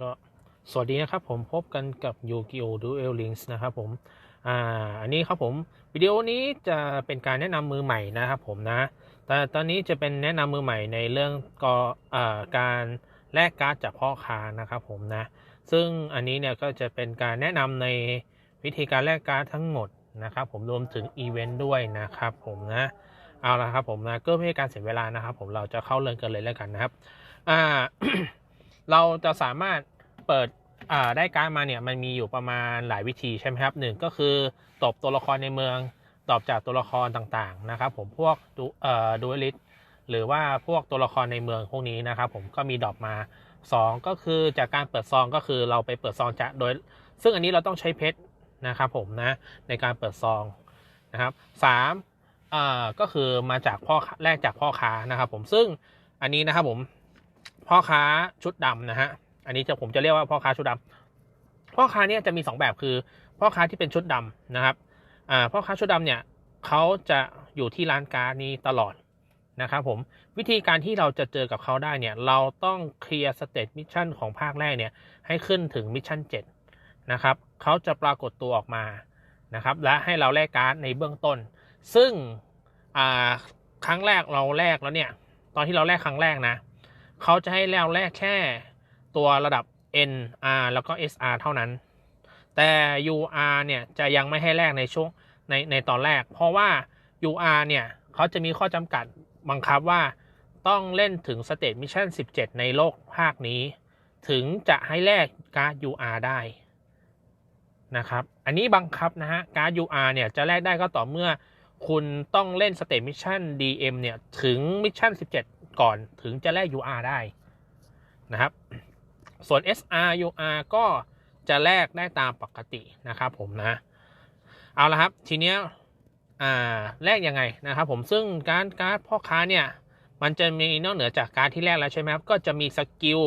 ก็สวัสดีนะครับผมพบกันกับ Yu-Gi-Oh! Duel Links นะครับผมอ่าอันนี้ครับผมวิดีโอนี้จะเป็นการแนะนำมือใหม่นะครับผมนะแต่ตอนนี้จะเป็นแนะนำมือใหม่ในเรื่องก็อ่าการแลกการ์ดจากพ่อค้านะครับผมนะซึ่งอันนี้เนี่ยก็จะเป็นการแนะนำในวิธีการแลกการ์ดทั้งหมดนะครับผมรวมถึงอีเวนต์ด้วยนะครับผมนะเอาละครับผมนะก็เพื่อการเสียเวลานะครับผมเราจะเข้าเรื่องกันเลยแล้วกันนะครับอ่า เราจะสามารถเปิดได้การมาเนี่ยมันมีอยู่ประมาณหลายวิธีใช่ไหมครับหนึ่งก็คือตบตัวละครในเมือง ตอบจากตัวละครต่างๆนะครับผมพวกดูเอ่อดูลิสหรือว่าพวกตัวละครในเมืองพวกนี้นะครับผมก็มีดรอปมาสองก็คือจากการเปิดซองก็คือเราไปเปิดซองจากโดย ซึ่งอันนี้เราต้องใช้เพชรนะครับผมนะในการเปิดซองนะครับสามอ่าก็คือมาจากพ่อแรกจากพ่อค้านะครับผมซึ่งอันนี้นะครับผม พ่อค้าชุดดำนะฮะ อันนี้จะผมจะเรียกว่าพ่อค้าชุดดำพ่อค้าเนี่ยจะมีสองแบบคือ พ่อค้าที่เป็นชุดดำนะครับอ่าพ่อค้าชุดดำเนี่ยเขาจะอยู่ที่ร้านการ์ดนี้ตลอดนะครับผมวิธีการที่เราจะเจอกับเขาได้เนี่ยเราต้องเคลียร์สเตตมิชชั่นของภาคแรกเนี่ยให้ขึ้นถึงมิชชั่น7นะครับเขาจะปรากฏตัวออกมานะครับและให้เราแลกการ์ดในเบื้องต้น ซึ่งครั้งแรกเราแลกแล้วเนี่ยตอนที่เราแลกครั้งแรกนะ เขาจะให้แล้วแรกแค่ตัวระดับ N R แล้วก็ S R เท่านั้น แต่ U R เนี่ยจะยังไม่ให้แลกในช่วงในในตอนแรก เพราะว่า U R เนี่ยเขาจะมีข้อจำกัดบังคับว่าต้องเล่นถึงสเตตมิชชั่น 17 ในโลกภาคนี้ ถึงจะให้แลกการ์ด U R ได้นะครับ อันนี้บังคับนะฮะ การ์ด U R เนี่ยจะแลกได้ก็ต่อเมื่อ คุณต้องเล่นสเตตมิชชั่น DM เนี่ย ถึงมิชชั่น 17 ก่อนถึงจะแลก UR ได้นะครับ ส่วน SR UR ก็จะแลกได้ตามปกตินะครับผมนะ เอาละครับ ทีเนี้ยแลกยังไงนะครับผมซึ่งการการ์ดพ่อค้าเนี่ย มันจะมีนอกเหนือจากการที่แลกแล้วใช่ไหมครับ ก็จะมีสกิล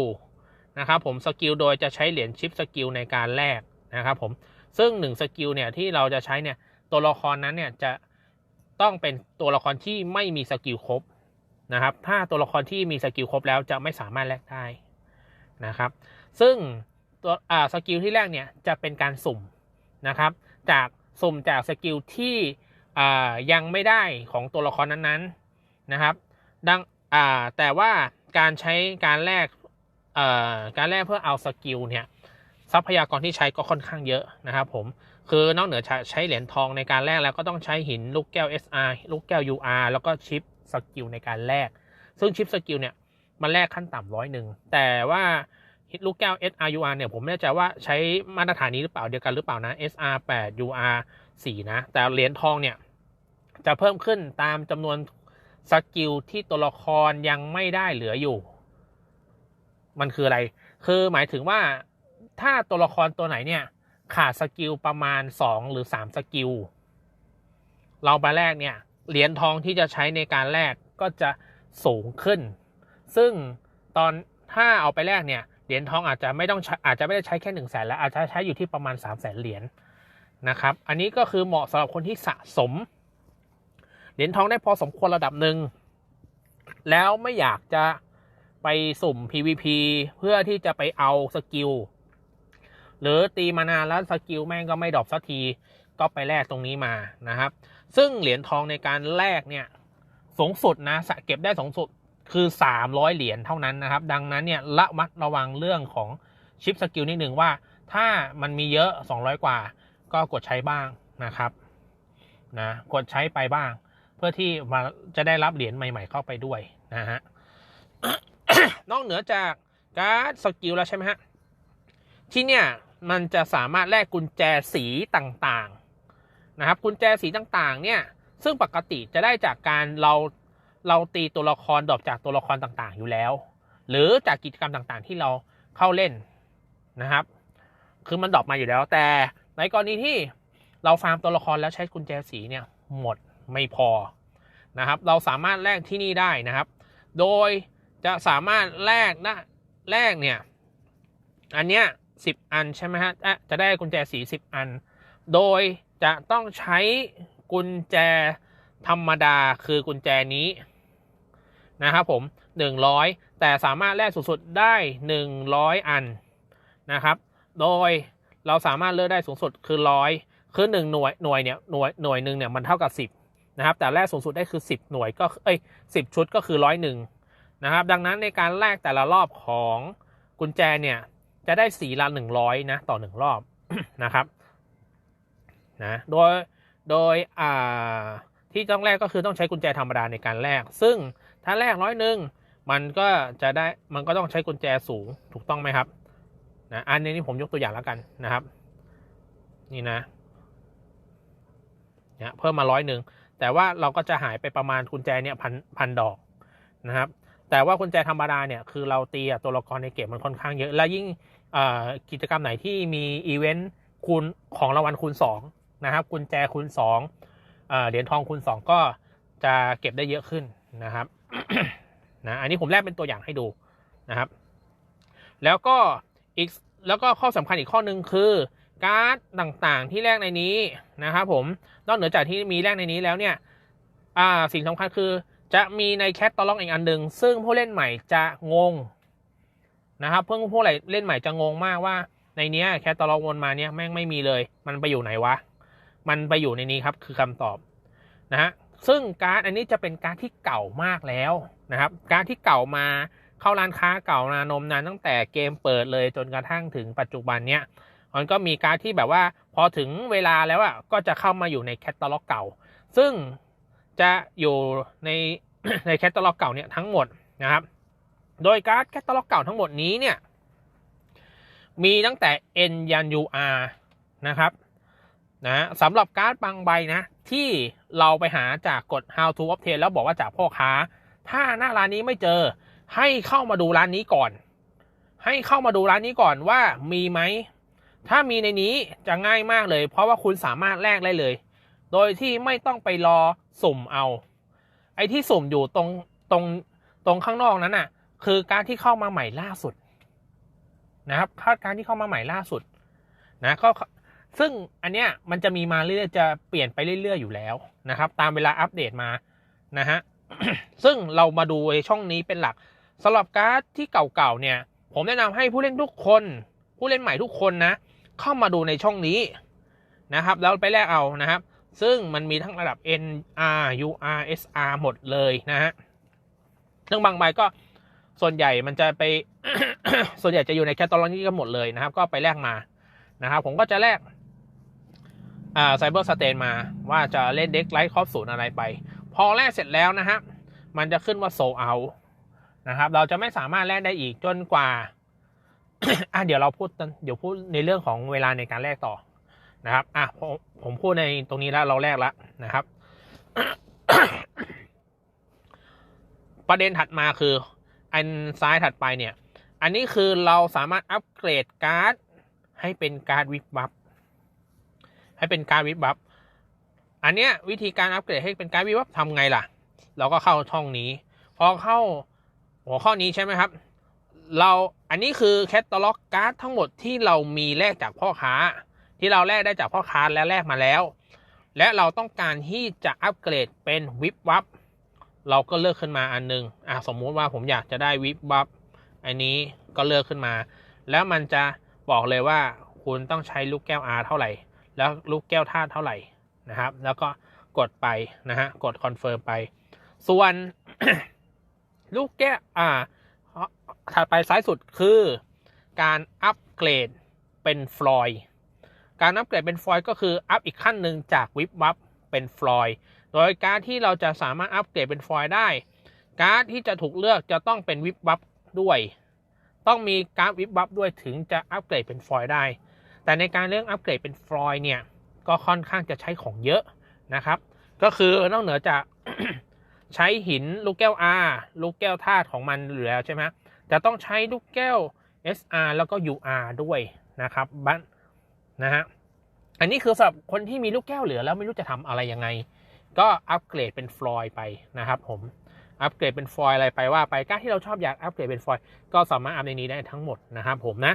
นะครับผมสกิลโดยจะใช้เหรียญชิปสกิลในการแลกนะครับผมซึ่ง1สกิลเนี่ยที่เราจะใช้เนี่ยตัวละครนั้นเนี่ยจะต้องเป็นตัวละครที่ไม่มีสกิลครบ นะครับ ถ้าตัวละครที่มีสกิลครบแล้วจะไม่สามารถแลกได้นะครับ ซึ่งตัวสกิลที่แรกเนี่ยจะเป็นการสุ่มนะครับ จากสุ่มจากสกิลที่ยังไม่ได้ของตัวละครนั้นๆนะครับ ดังแต่ว่าการใช้การแลกการแลกเพื่อเอาสกิลเนี่ยทรัพยากรที่ใช้ก็ค่อนข้างเยอะนะครับผม คือนอกเหนือใช้เหรียญทองในการแลกแล้วก็ต้องใช้หินลูกแก้ว SR ลูกแก้ว UR แล้วก็ชิป สกิลในการแลก ซึ่งชิปสกิลเนี่ยมันแลกขั้นต่ำร้อยหนึ่ง แต่ว่าลูกแก้ว SR UR เนี่ยผมไม่แน่ใจว่าใช้มาตรฐานนี้หรือเปล่าเดียวกันหรือเปล่านะ SR 8 UR 4นะ แต่เหรียญทองเนี่ยจะเพิ่มขึ้นตามจำนวนสกิลที่ตัวละครยังไม่ได้เหลืออยู่ มันคืออะไร คือหมายถึงว่าถ้าตัวละครตัวไหนเนี่ยขาดสกิลประมาณ 2 หรือ 3 สกิล เราไปแลกเนี่ย เหรียญทองที่จะใช้ในการแลกก็จะสูงขึ้น ซึ่งตอนถ้าเอาไปแลกเนี่ยเหรียญทองอาจจะไม่ต้องอาจจะไม่ได้ใช้แค่หนึ่งแสนแล้วอาจจะใช้อยู่ที่ประมาณ 3 0 0แสนเหรียญนะครับ อันนี้ก็คือเหมาะสำหรับคนที่สะสม เหรียญทองได้พอสมควรระดับหนึ่งแล้วไม่อยากจะไปสุ่ม PVP เพื่อที่จะไปเอาสกิล หรือตีมานานแล้วสกิลแม่งก็ไม่ดรอปสักที ก็ไปแลกตรงนี้มานะครับ ซึ่งเหรียญทองในการแลกเนี่ยสูงสุดนะสะเก็บได้สูงสุดคือ 300 เหรียญเท่านั้นนะครับ ดังนั้นเนี่ยละมัดระวังเรื่องของชิปสกิลนิดหนึ่งว่า ถ้ามันมีเยอะ 200 กว่า ก็กดใช้บ้างนะครับนะกดใช้ไปบ้าง เพื่อที่มาจะได้รับเหรียญใหม่ ๆ เข้าไปด้วยนะฮะนอกเหนือจากการ์ดสกิลแล้วใช่ไหมฮะที่เนี่ย มันจะสามารถแลกกุญแจสีต่างๆนะครับ กุญแจสีต่างๆ เนี่ย ซึ่งปกติจะได้จากการเราเราตีตัวละครดรอปจากตัวละครต่างๆ อยู่แล้ว หรือจากกิจกรรมต่างๆ ที่เราเข้าเล่นนะครับ คือมันดรอปมาอยู่แล้ว แต่ในกรณีที่เราฟาร์มตัวละครแล้วใช้กุญแจสีเนี่ยหมดไม่พอนะครับ เราสามารถแลกที่นี่ได้นะครับ โดยจะสามารถแลกนะแลกเนี่ย อันเนี้ย สิบอันใช่ไหมฮะจะได้กุญแจสีสิบอัน โดยจะต้องใช้กุญแจธรรมดาคือกุญแจนี้นะครับผม 100 แต่สามารถแลกสูงสุดได้ 100 อันนะครับ โดยเราสามารถเลือกได้สูงสุดคือร้อยคือหนึ่งหน่วยหน่วยเนี่ยหน่วยหน่วยหนึ่งเนี่ยมันเท่ากับสิบนะครับแต่แรกสูงสุดได้คือสิบหน่วยก็เอ้ยสิบชุดก็คือร้อยหนึ่งนะครับดังนั้นในการแลกแต่ละรอบของกุญแจเนี่ย จะได้สีละหนึ่งร้อยนะต่อหนึ่งรอบนะครับนะโดยโดยอ่าที่ต้องแลกก็คือต้องใช้กุญแจธรรมดาในการแลกซึ่งถ้าแลกร้อยหนึ่งมันก็จะได้มันก็ต้องใช้กุญแจสูงถูกต้องไหมครับนะอันนี้นี่ผมยกตัวอย่างแล้วกันนะครับ นี่นะเนี่ยเพิ่มมาร้อยหนึ่งแต่ว่าเราก็จะหายไปประมาณกุญแจเนี่ยพันพันดอกนะครับ แต่ว่ากุญแจธรรมดาเนี่ยคือเราตีตัวละครในเกมมันค่อนข้างเยอะ และยิ่ง กิจกรรมไหนที่มีอีเวนต์คูณของรางวัลคูณ2นะครับกุญแจคูณ2เหรียญทองคูณ 2 ก็จะเก็บได้เยอะขึ้นนะครับนะอันนี้ผมแลกเป็นตัวอย่างให้ดูนะครับ แล้วก็อีกแล้วก็ข้อสำคัญอีกข้อหนึ่งคือการ์ดต่างๆที่แลกในนี้นะครับผมนอกเหนือจากที่มีแลกในนี้แล้วเนี่ยสิ่งสำคัญคือจะมีในแคตตาล็อกอีกอันหนึ่งซึ่งผู้เล่นใหม่จะงง นะครับเพื่อนผู้เล่นใหม่จะงงมากว่าในนี้แคตตาล็อกวนมาเนี่ยแม่งไม่มีเลย มันไปอยู่ไหนวะ มันไปอยู่ในนี้ครับคือคำตอบนะฮะซึ่งการ์ดอันนี้จะเป็นการ์ดที่เก่ามากแล้วนะครับการ์ดที่เก่ามาเข้าร้านค้าเก่านานมนานตั้งแต่เกมเปิดเลยจนกระทั่งถึงปัจจุบันเนี้ยมันก็มีการ์ดที่แบบว่าพอถึงเวลาแล้วอะก็จะเข้ามาอยู่ในแคตตาล็อกเก่า ซึ่งจะอยู่ในในแคตตาล็อกเก่าเนี่ยทั้งหมดนะครับ โดยการ์ดแคตตาล็อกเก่าทั้งหมดนี้เนี่ย มีตั้งแต่ N ยัน UR นะครับนะสำหรับการ์ดบางใบนะ ที่เราไปหาจากกด how to obtain แล้วบอกว่าจากพ่อค้า ถ้าหน้าร้านนี้ไม่เจอ ให้เข้ามาดูร้านนี้ก่อน ให้เข้ามาดูร้านนี้ก่อนว่ามีไหม ถ้ามีในนี้จะง่ายมากเลย เพราะว่าคุณสามารถแลกได้เลย โดยที่ไม่ต้องไปรอสุ่มเอา ไอ้ที่สุ่มอยู่ตรงตรงตรงข้างนอกนั้นน่ะ คือการที่เข้ามาใหม่ล่าสุดนะครับคาดการที่เข้ามาใหม่ล่าสุด นะก็ซึ่งอันเนี้ยมันจะมีมาเรื่อยๆจะเปลี่ยนไปเรื่อยๆอยู่แล้วนะครับ ตามเวลาอัปเดตมานะฮะซึ่งเรามาดูในช่องนี้เป็นหลักสำหรับการ์ดที่เก่าๆเนี่ย ผมแนะนำให้ผู้เล่นทุกคน ผู้เล่นใหม่ทุกคนนะเข้ามาดูในช่องนี้นะครับ แล้วไปแลกเอานะครับ ซึ่งมันมีทั้งระดับ N R U R S R หมดเลยนะฮะเรื่องบางใบก็ ส่วนใหญ่มันจะไป ส่วนใหญ่จะอยู่ในแคตตาล็อกนี้กันหมดเลยนะครับ ก็ไปแลกมานะครับ ผมก็จะแลกอ่าไซเบอร์สเตนมาว่าจะเล่นเด็กไลท์คอฟศูนย์อะไรไป พอแลกเสร็จแล้วนะฮะมันจะขึ้นว่าโซเอานะครับ เราจะไม่สามารถแลกได้อีกจนกว่าอะเดี๋ยวเราพูดเดี๋ยวพูดในเรื่องของเวลาในการแลกต่อนะครับอะผมผมพูดในตรงนี้แล้วเราแลกแล้วนะครับ ประเด็นถัดมาคือ อันซ้ายถัดไปเนี่ย อันนี้คือเราสามารถอัปเกรดการ์ดให้เป็นการ์ดวิบวับให้เป็นการ์ดวิบวับอันเนี้ยวิธีการอัปเกรดให้เป็นการ์ดวิบวับทำไงล่ะ เราก็เข้าช่องนี้ พอเข้าหัวข้อนี้ใช่ไหมครับ เราอันนี้คือแคตตาล็อกการ์ดทั้งหมดที่เรามีแลกจากพ่อค้า ที่เราแลกได้จากพ่อค้าและแลกมาแล้ว และเราต้องการที่จะอัปเกรดเป็นวิบวับ เราก็เลือกขึ้นมาอันนึงอะสมมุติว่าผมอยากจะได้วิบวับอันนี้ก็เลือกขึ้นมา แล้วมันจะบอกเลยว่าคุณต้องใช้ลูกแก้ว R เท่าไหร่ แล้วลูกแก้วธาตุเท่าไหร่นะครับ แล้วก็กดไปนะฮะกดคอนเฟิร์มไป ส่วนลูกแก้วอ่าถัดไปซ้ายสุดคือการอัปเกรดเป็นฟลอย การอัปเกรดเป็นฟลอยก็คืออัพอีกขั้นหนึ่งจากวิบวับเป็นฟลอย โดยการที่เราจะสามารถอัปเกรดเป็นฟอยล์ได้ การที่จะถูกเลือกจะต้องเป็นวิบวับด้วย ต้องมีการวิบวับด้วยถึงจะอัปเกรดเป็นฟอยล์ได้ แต่ในการเลือกอัปเกรดเป็นฟอยล์เนี่ยก็ค่อนข้างจะใช้ของเยอะนะครับ ก็คือนอกเหนือจากใช้หินลูกแก้ว R ลูกแก้วธาตุของมันอยู่แล้วใช่ไหมจะต้องใช้ลูกแก้ว SR แล้วก็ UR ด้วยนะครับบ้านนะฮะ อันนี้คือสำหรับคนที่มีลูกแก้วเหลือแล้วไม่รู้จะทำอะไรยังไง ก็อัปเกรดเป็นฟลอยไปนะครับผมอัปเกรดเป็นฟอยอะไรไปว่าไปกาที่เราชอบอยากอัปเกรดเป็นฟอยก็สามารถอัพในนี้ได้ทั้งหมดนะครับผมนะ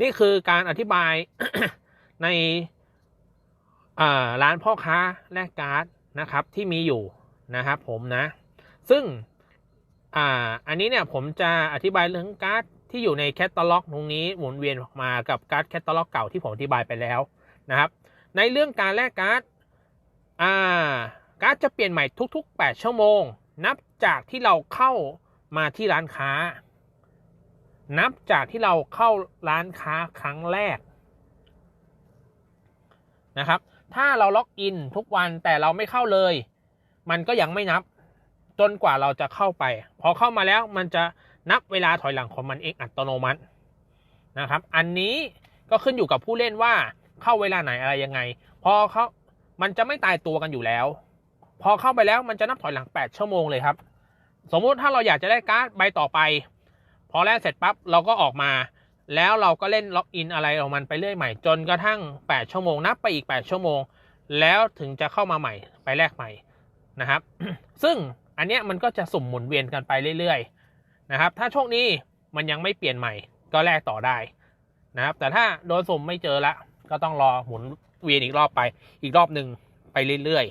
นี่คือการอธิบายในร้านพ่อค้าแลกการ์ดนะครับที่มีอยู่นะครับผมนะ ซึ่งออันนี้เนี่ยผมจะอธิบายเรื่องการ์ดที่อยู่ในแคตตาล็อกตรงนี้หมุนเวียนออกมากับการ์ดแคตตาล็อกเก่าที่ผมอธิบายไปแล้วนะครับ ในเรื่องการแลกการ์ด อ่าการ์ดจะเปลี่ยนใหม่ทุก ๆ 8 ชั่วโมง นับจากที่เราเข้ามาที่ร้านค้า นับจากที่เราเข้าร้านค้าครั้งแรกนะครับ ถ้าเราล็อกอินทุกวันแต่เราไม่เข้าเลย มันก็ยังไม่นับ จนกว่าเราจะเข้าไป พอเข้ามาแล้วมันจะนับเวลาถอยหลังของมันเองอัตโนมัตินะครับ อันนี้ก็ขึ้นอยู่กับผู้เล่นว่าเข้าเวลาไหนอะไรยังไง พอเขา มันจะไม่ตายตัวกันอยู่แล้ว พอเข้าไปแล้วมันจะนับถอยหลัง 8 ชั่วโมงเลยครับ สมมุติถ้าเราอยากจะได้การ์ดใบต่อไป พอแลกเสร็จปั๊บเราก็ออกมา แล้วเราก็เล่นล็อกอินอะไรของมันไปเรื่อยใหม่จนกระทั่ง 8 ชั่วโมงนับไปอีก 8 ชั่วโมง แล้วถึงจะเข้ามาใหม่ไปแลกใหม่นะครับ ซึ่งอันเนี้ยมันก็จะสุ่มหมุนเวียนกันไปเรื่อยๆนะครับ ถ้าโชคนี้มันยังไม่เปลี่ยนใหม่ก็แลกต่อได้นะครับ แต่ถ้าโดนสุ่มไม่เจอละก็ต้องรอหมุน เวียนอีกรอบไป อีกรอบหนึ่งไปเรื่อย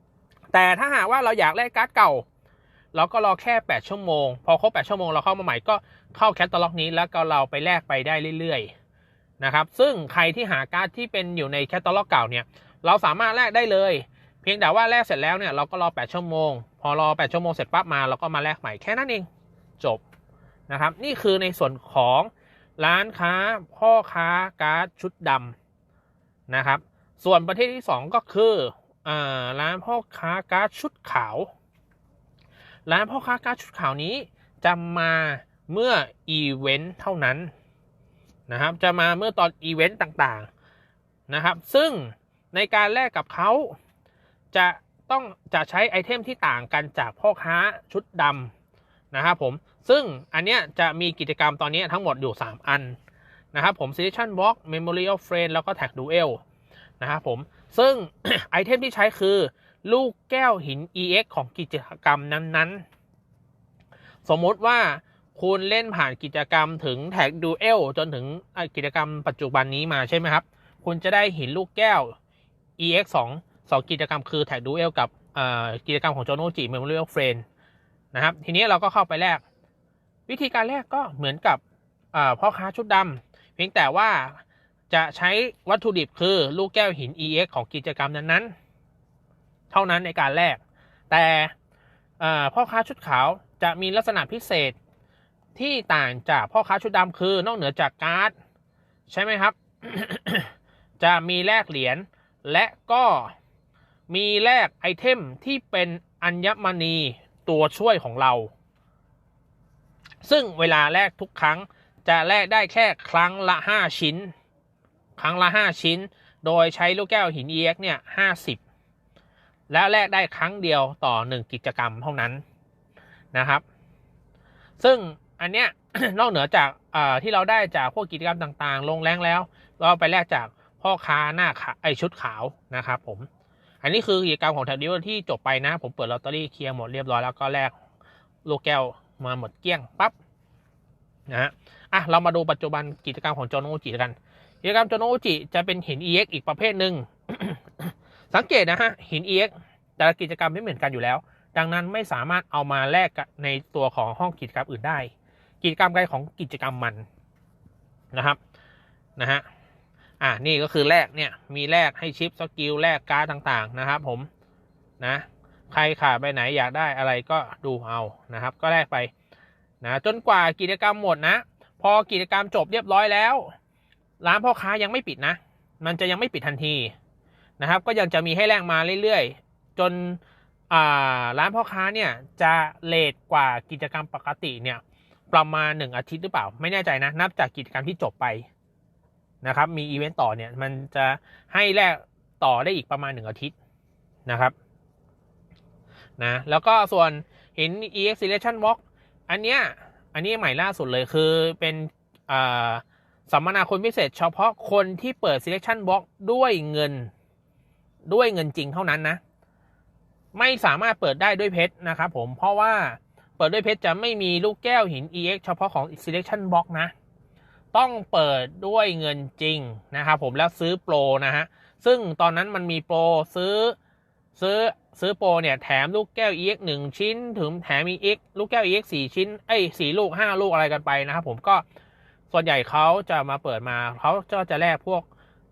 ๆ แต่ถ้าหากว่าเราอยากแลกการ์ดเก่า เราก็รอแค่ 8 ชั่วโมง พอครบ 8 ชั่วโมงเราเข้ามาใหม่ก็เข้าแคตตาล็อกนี้แล้วก็เราไปแลกไปได้เรื่อยๆนะครับซึ่งใครที่หาการ์ดที่เป็นอยู่ในแคตตาล็อกเก่าเนี่ยเราสามารถแลกได้เลย เพียงแต่ว่าแลกเสร็จแล้วเนี่ยเราก็รอ 8 ชั่วโมง พอรอ 8 ชั่วโมงเสร็จปั๊บมาเราก็มาแลกใหม่แค่นั้นเองจบนะครับนี่คือในส่วนของร้านค้าพ่อค้าการ์ดชุดดำนะครับ ส่วนประเภทที่ 2 ก็คืออร้านพ่อค้าก๊าร์ดชุดขาว ร้านพ่อค้าก๊าร์ดชุดขาวนี้จะมาเมื่ออีเวนต์เท่านั้นนะครับ จะมาเมื่อตอนอีเวนต์ต่างๆนะครับ ซึ่งในการแลกกับเขาจะต้องจะใช้ไอเทมที่ต่างกันจากพ่อค้าชุดดำนะครับผม ซึ่งอันเนี้ยจะมีกิจกรรมตอนนี้ทั้งหมดอยู่ 3 อันนะครับผม Selection Box Memory of Friend แล้วก็ Tag Duel นะครับผม ซึ่งไอเทมที่ใช้คือลูกแก้วหิน EX ของกิจกรรมนั้นๆ สมมติว่าคุณเล่นผ่านกิจกรรมถึงแท็กดูเอลจนถึงกิจกรรมปัจจุบันนี้มาใช่ไหมครับ คุณจะได้หินลูกแก้ว EX 2 2กิจกรรมคือแท็กดูเอลกับกิจกรรมของโจโนจิเมมโมรีเฟรนนะครับ ทีนี้เราก็เข้าไปแลก วิธีการแลกก็เหมือนกับพ่อค้าชุดดำเพียงแต่ว่า จะใช้วัตถุดิบคือลูกแก้วหิน EX ของกิจกรรมนั้นๆ เท่านั้นในการแลก แต่พ่อค้าชุดขาวจะมีลักษณะพิเศษที่ต่างจากพ่อค้าชุดดำคือนอกเหนือจากการ์ด ใช่ไหมครับ จะมีแลกเหรียญและก็มีแลกไอเทมที่เป็นอัญมณีตัวช่วยของเรา ซึ่งเวลาแลกทุกครั้งจะแลกได้แค่ครั้งละ 5 ชิ้น ครั้งละ 5 ชิ้น โดยใช้ลูกแก้วหิน EX เนี่ย50 แล้วแลกได้ครั้งเดียวต่อ 1 กิจกรรมเท่านั้นนะครับ ซึ่งอันเนี้ยนอกเหนือจากที่เราได้จากพวกกิจกรรมต่างๆ ลงแรงแล้ว เราไปแลกจากพ่อค้าหน้าไอชุดขาวนะครับผม อันนี้คือกิจกรรมของแท็กดิวที่จบไปนะ ผมเปิดลอตเตอรี่เคลียร์หมดเรียบร้อยแล้วก็แลกลูกแก้วมาหมดเกลี้ยงปั๊บนะฮะอะเรามาดูปัจจุบันกิจกรรมของโจโนจิกัน กิจกรรมโจโนจิจะเป็นหิน EX อีกประเภทหนึ่งสังเกตนะฮะหิน EX แต่ละกิจกรรมไม่เหมือนกันอยู่แล้ว ดังนั้นไม่สามารถเอามาแลกในตัวของห้องกิจกรรมอื่นได้ กิจกรรมใดของกิจกรรมมันนะครับนะฮะอ่านี่ก็คือแลกเนี่ยมีแลกให้ชิปสกิลแลกการ์ดต่างๆนะครับผมนะใครขาดไปไหนอยากได้อะไรก็ดูเอานะครับ ก็แลกไปนะจนกว่ากิจกรรมหมดนะ พอกิจกรรมจบเรียบร้อยแล้ว ร้านพ่อค้ายังไม่ปิดนะ มันจะยังไม่ปิดทันทีนะครับ ก็ยังจะมีให้แลกมาเรื่อยๆ จนร้านพ่อค้าเนี่ยจะเลทกว่ากิจกรรมปกติเนี่ยประมาณหนึ่งอาทิตย์หรือเปล่า ไม่แน่ใจนะ นับจากกิจกรรมที่จบไปนะครับ มีอีเวนต์ต่อเนี่ยมันจะให้แลกต่อได้อีกประมาณหนึ่งอาทิตย์นะครับนะแล้วก็ส่วนเห็น EX Selection Box อันเนี้ยอันนี้ใหม่ล่าสุดเลยคือเป็นอ สัมมนาคนพิเศษเฉพาะคนที่เปิด Selection Box ด้วยเงิน ด้วยเงินจริงเท่านั้นนะ ไม่สามารถเปิดได้ด้วยเพชรนะครับผมเพราะว่าเปิดด้วยเพชรจะไม่มีลูกแก้วหิน EX เฉพาะของ Selection Box นะ ต้องเปิดด้วยเงินจริงนะครับผมแล้วซื้อโปรนะฮะ ซึ่งตอนนั้นมันมีโปรซื้อซื้อซื้อโปรเนี่ยแถมลูกแก้ว EX 1 ชิ้น ถึงแถม EX ลูกแก้ว EX 4 ชิ้น เอ้ย4ลูก 5 ลูกอะไรกันไปนะครับผมก็ ส่วนใหญ่เขาจะมาเปิดมาเขาก็จะแลกพวก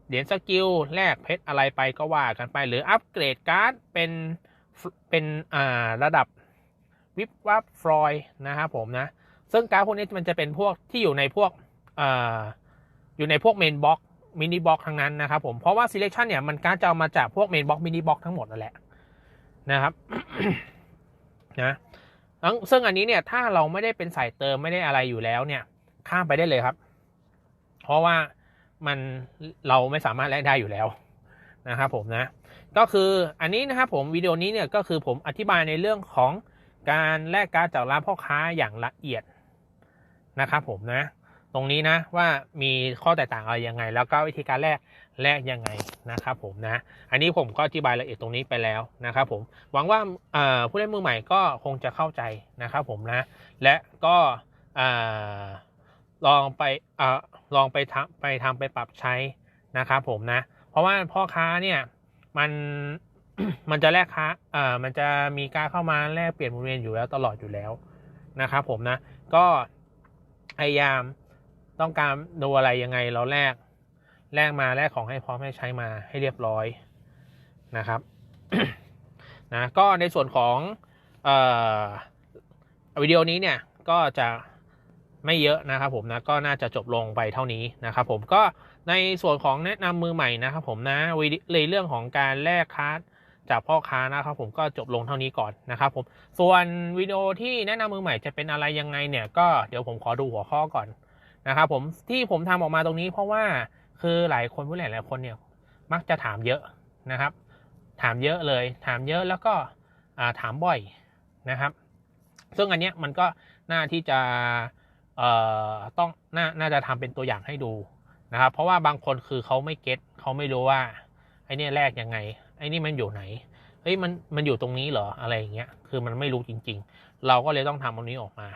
เหรียญสกิลแลกเพชรอะไรไปก็ว่ากันไป หรืออัปเกรดการ์ดเป็นเป็นอ่าระดับวิบวับฟลอยนะครับผมนะ ซึ่งการ์ดพวกนี้มันจะเป็นพวกที่อยู่ในพวกอ่าอยู่ในพวกเมนบ็อกมินิบ็อกทั้งนั้นนะครับผม เพราะว่า selection เนี่ยมันการ์ดจะเอามาจากพวกเมนบ็อกมินิบ็อกทั้งหมดนั่นแหละนะครับนะซึ่งอันนี้เนี่ยถ้าเราไม่ได้เป็นสายเติมไม่ได้อะไรอยู่แล้วเนี่ย ข้ามไปได้เลยครับ เพราะว่ามันเราไม่สามารถแลกได้อยู่แล้วนะครับผมนะ ก็คืออันนี้นะครับผมวิดีโอนี้เนี่ยก็คือผมอธิบายในเรื่องของการแลกการ์ดจากร้านพ่อค้าอย่างละเอียดนะครับผมนะ ตรงนี้นะว่ามีข้อแตกต่างอะไรยังไง แล้วก็วิธีการแลกแลกยังไงนะครับผมนะ อันนี้ผมก็อธิบายละเอียดตรงนี้ไปแล้วนะครับผมหวังว่าผู้เล่นมือใหม่ก็คงจะเข้าใจนะครับผมนะ และก็ ลองไปเออลองไปทำไปทำไปปรับใช้นะครับผมนะ เพราะว่าพ่อค้าเนี่ยมันมันจะแลกค้าเอ่ามันจะมีการเข้ามาแลกเปลี่ยนหมุนเวียนอยู่แล้วตลอดอยู่แล้วนะครับผมนะ ก็พยายามต้องการดูอะไรยังไงเราแลกแลกมาแลกของให้พร้อมให้ใช้มาให้เรียบร้อยนะครับนะก็ในส่วนของเอ่อวิดีโอนี้เนี่ยก็จะ ไม่เยอะนะครับผมนะก็น่าจะจบลงไปเท่านี้นะครับผมก็ในส่วนของแนะนำมือใหม่นะครับผมนะเลยเรื่องของการแลกคัสจากพ่อค้านะครับผมก็จบลงเท่านี้ก่อนนะครับผมส่วนวิดีโอที่แนะนำมือใหม่จะเป็นอะไรยังไงเนี่ยก็เดี๋ยวผมขอดูหัวข้อก่อนนะครับผมที่ผมทำออกมาตรงนี้เพราะว่าคือหลายคนผู้หลายหลายคนเนี่ยมักจะถามเยอะนะครับ ถามเยอะเลย ถามเยอะแล้วก็ถามบ่อยนะครับ ซึ่งอันเนี้ยมันก็น่าที่จะ เอ่อต้องน่าน่าจะทำเป็นตัวอย่างให้ดูนะครับ เพราะว่าบางคนคือเขาไม่เก็ตเขาไม่รู้ว่าไอ้นี่แรกยังไง ไอ้นี่มันอยู่ไหนเฮ้ยมันมันอยู่ตรงนี้เหรออะไรอย่างเงี้ยคือมันไม่รู้จริง ๆ เราก็เลยต้องทำตรงนี้ออกมา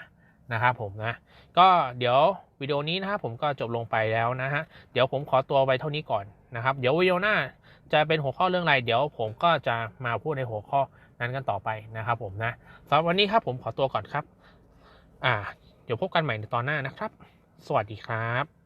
นะครับผมนะ ก็เดี๋ยววิดีโอนี้นะครับผมก็จบลงไปแล้วนะฮะเดี๋ยวผมขอตัวไปเท่านี้ก่อนนะครับ เดี๋ยววิดีโอหน้าจะเป็นหัวข้อเรื่องอะไร เดี๋ยวผมก็จะมาพูดในหัวข้อนั้นกันต่อไปนะครับผมนะสำหรับวันนี้ครับผมขอตัวก่อนครับ อ่า เดี๋ยวพบกันใหม่ในตอนหน้านะครับ สวัสดีครับ